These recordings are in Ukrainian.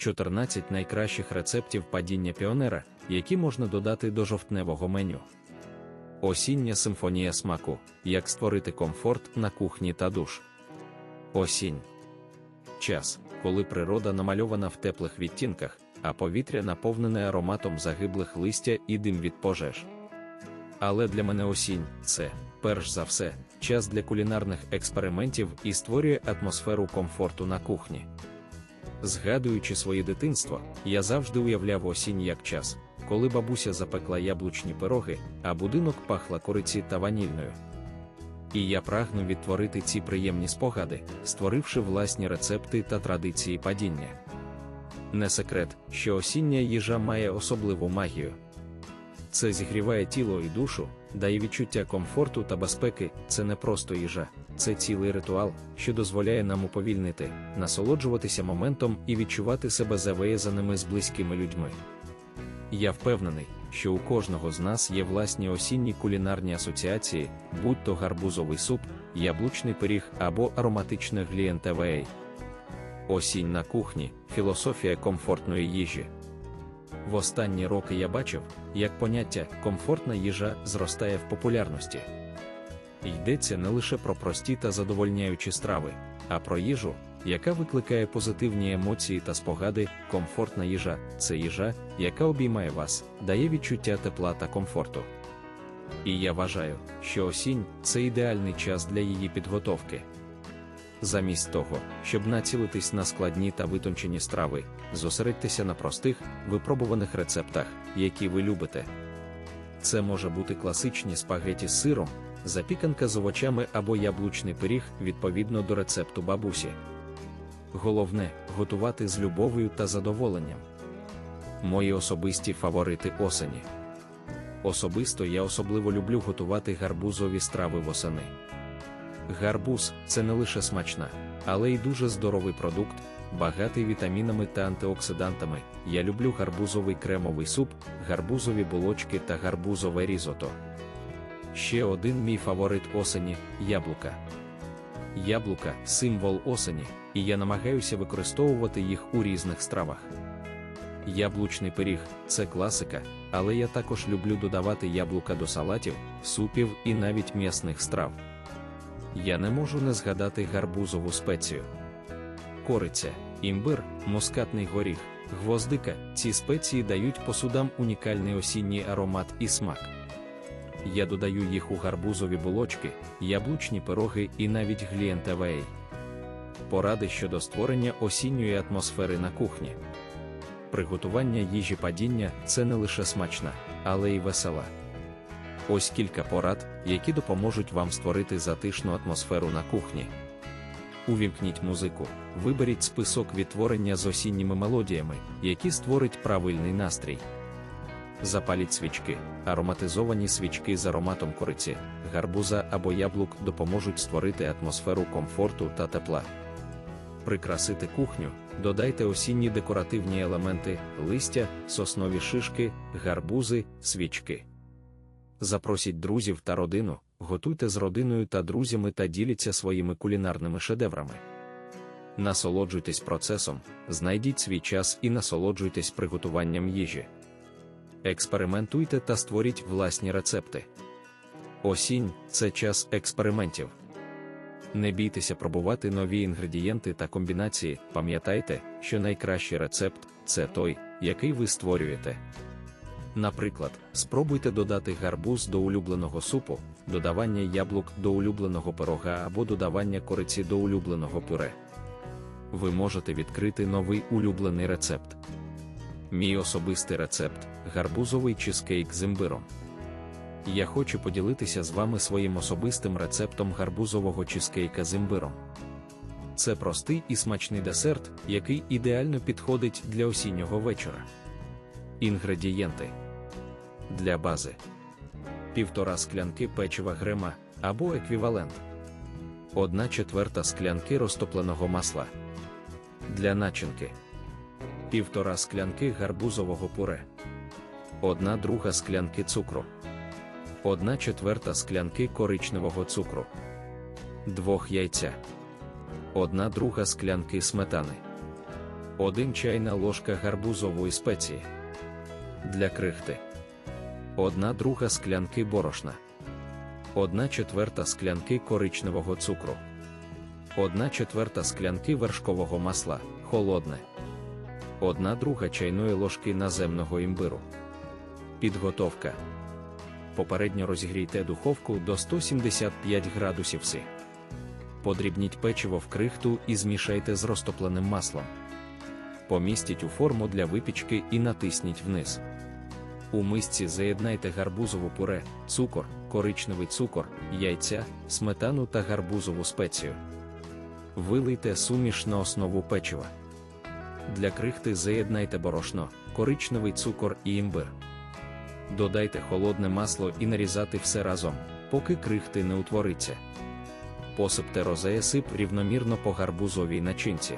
14 найкращих рецептів падіння піонера, які можна додати до жовтневого меню. Осіння симфонія смаку. Як створити комфорт на кухні та душ. Осінь. Час, коли природа намальована в теплих відтінках, а повітря наповнене ароматом загиблих листя і дим від пожеж. Але для мене осінь це, перш за все, час для кулінарних експериментів і створює атмосферу комфорту на кухні. Згадуючи своє дитинство, я завжди уявляв осінь як час, коли бабуся запекла яблучні пироги, а будинок пахла кориці та ванільною. І я прагну відтворити ці приємні спогади, створивши власні рецепти та традиції падіння. Не секрет, що осіння їжа має особливу магію. Це зігріває тіло і душу, дає відчуття комфорту та безпеки, це не просто їжа, це цілий ритуал, що дозволяє нам уповільнити, насолоджуватися моментом і відчувати себе завиязаними з близькими людьми. Я впевнений, що у кожного з нас є власні осінні кулінарні асоціації, будь то гарбузовий суп, яблучний пиріг або ароматичне глієнтевей. Осінь на кухні філософія комфортної їжі. В останні роки я бачив, як поняття комфортна їжа зростає в популярності. Йдеться не лише про прості та задовольняючі страви, а про їжу, яка викликає позитивні емоції та спогади, комфортна їжа це їжа, яка обіймає вас, дає відчуття тепла та комфорту. І я вважаю, що осінь це ідеальний час для її підготовки. Замість того, щоб націлитись на складні та витончені страви, зосередьтеся на простих, випробуваних рецептах, які ви любите. Це може бути класичні спагеті з сиром, запіканка з овочами або яблучний пиріг відповідно до рецепту бабусі. Головне готувати з любов'ю та задоволенням. Мої особисті фаворити осені. Особисто я особливо люблю готувати гарбузові страви восени. Гарбуз це не лише смачна, але й дуже здоровий продукт, багатий вітамінами та антиоксидантами. Я люблю гарбузовий кремовий суп, гарбузові булочки та гарбузове різото. Ще один мій фаворит осені яблука. Яблука символ осені, і я намагаюся використовувати їх у різних стравах. Яблучний пиріг це класика, але я також люблю додавати яблука до салатів, супів і навіть м'ясних страв. Я не можу не згадати гарбузову спецію. Кориця, імбир, мускатний горіх, гвоздика ці спеції дають посудам унікальний осінній аромат і смак. Я додаю їх у гарбузові булочки, яблучні пироги і навіть глієнтевей. Поради щодо створення осінньої атмосфери на кухні. Приготування їжі падіння це не лише смачна, але й весела. Ось кілька порад, які допоможуть вам створити затишну атмосферу на кухні. Увімкніть музику, виберіть список відтворення з осінніми мелодіями, які створить правильний настрій. Запаліть свічки, ароматизовані свічки з ароматом кориці, гарбуза або яблук допоможуть створити атмосферу комфорту та тепла. Прикрасити кухню, додайте осінні декоративні елементи, листя, соснові шишки, гарбузи, свічки. Запросіть друзів та родину, готуйте з родиною та друзями та діліться своїми кулінарними шедеврами. Насолоджуйтесь процесом, знайдіть свій час і насолоджуйтесь приготуванням їжі. Експериментуйте та створіть власні рецепти. Осінь це час експериментів. Не бійтеся пробувати нові інгредієнти та комбінації, пам'ятайте, що найкращий рецепт це той, який ви створюєте. Наприклад, спробуйте додати гарбуз до улюбленого супу, додавання яблук до улюбленого пирога або додавання кориці до улюбленого пюре. Ви можете відкрити новий улюблений рецепт. Мій особистий рецепт гарбузовий чизкейк з імбиром. Я хочу поділитися з вами своїм особистим рецептом гарбузового чизкейка з імбиром. Це простий і смачний десерт, який ідеально підходить для осіннього вечора. Інгредієнти для бази: півтора склянки печива грема або еквівалент, 1 четверта склянки розтопленого масла. Для начинки півтора склянки гарбузового пуре, 1 друга склянки цукру, 1 четверта склянки коричневого цукру, 2 яйця, 1 друга склянки сметани. 1 чайна ложка гарбузової спеції. Для крихти. 1 друга склянки борошна. 1 четверта склянки коричневого цукру. 1 четверта склянки вершкового масла холодне. 1 друга чайної ложки наземного імбиру. Підготовка. Попередньо розігрійте духовку до 175 градусів С. Подрібніть печиво в крихту і змішайте з розтопленим маслом. Помістіть у форму для випічки і натисніть вниз. У мисці заєднайте гарбузову пуре, цукор, коричневий цукор, яйця, сметану та гарбузову спецію. Вилийте суміш на основу печива. Для крихти заєднайте борошно, коричневий цукор і імбир. Додайте холодне масло і нарізати все разом, поки крихти не утвориться. Посипте розея сип рівномірно по гарбузовій начинці.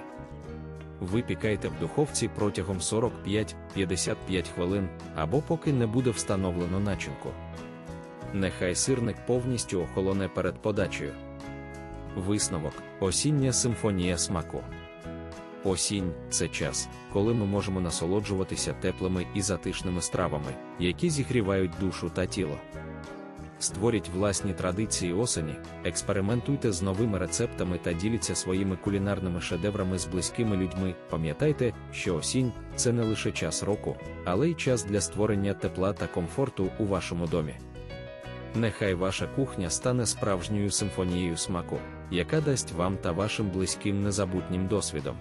Випікайте в духовці протягом 45-55 хвилин або поки не буде встановлено начинку. Нехай сирник повністю охолоне перед подачею. Висновок осіння симфонія смаку. Осінь це час, коли ми можемо насолоджуватися теплими і затишними стравами, які зігрівають душу та тіло. Створіть власні традиції осені, експериментуйте з новими рецептами та діліться своїми кулінарними шедеврами з близькими людьми. Пам'ятайте, що осінь це не лише час року, але й час для створення тепла та комфорту у вашому домі. Нехай ваша кухня стане справжньою симфонією смаку, яка дасть вам та вашим близьким незабутнім досвідом.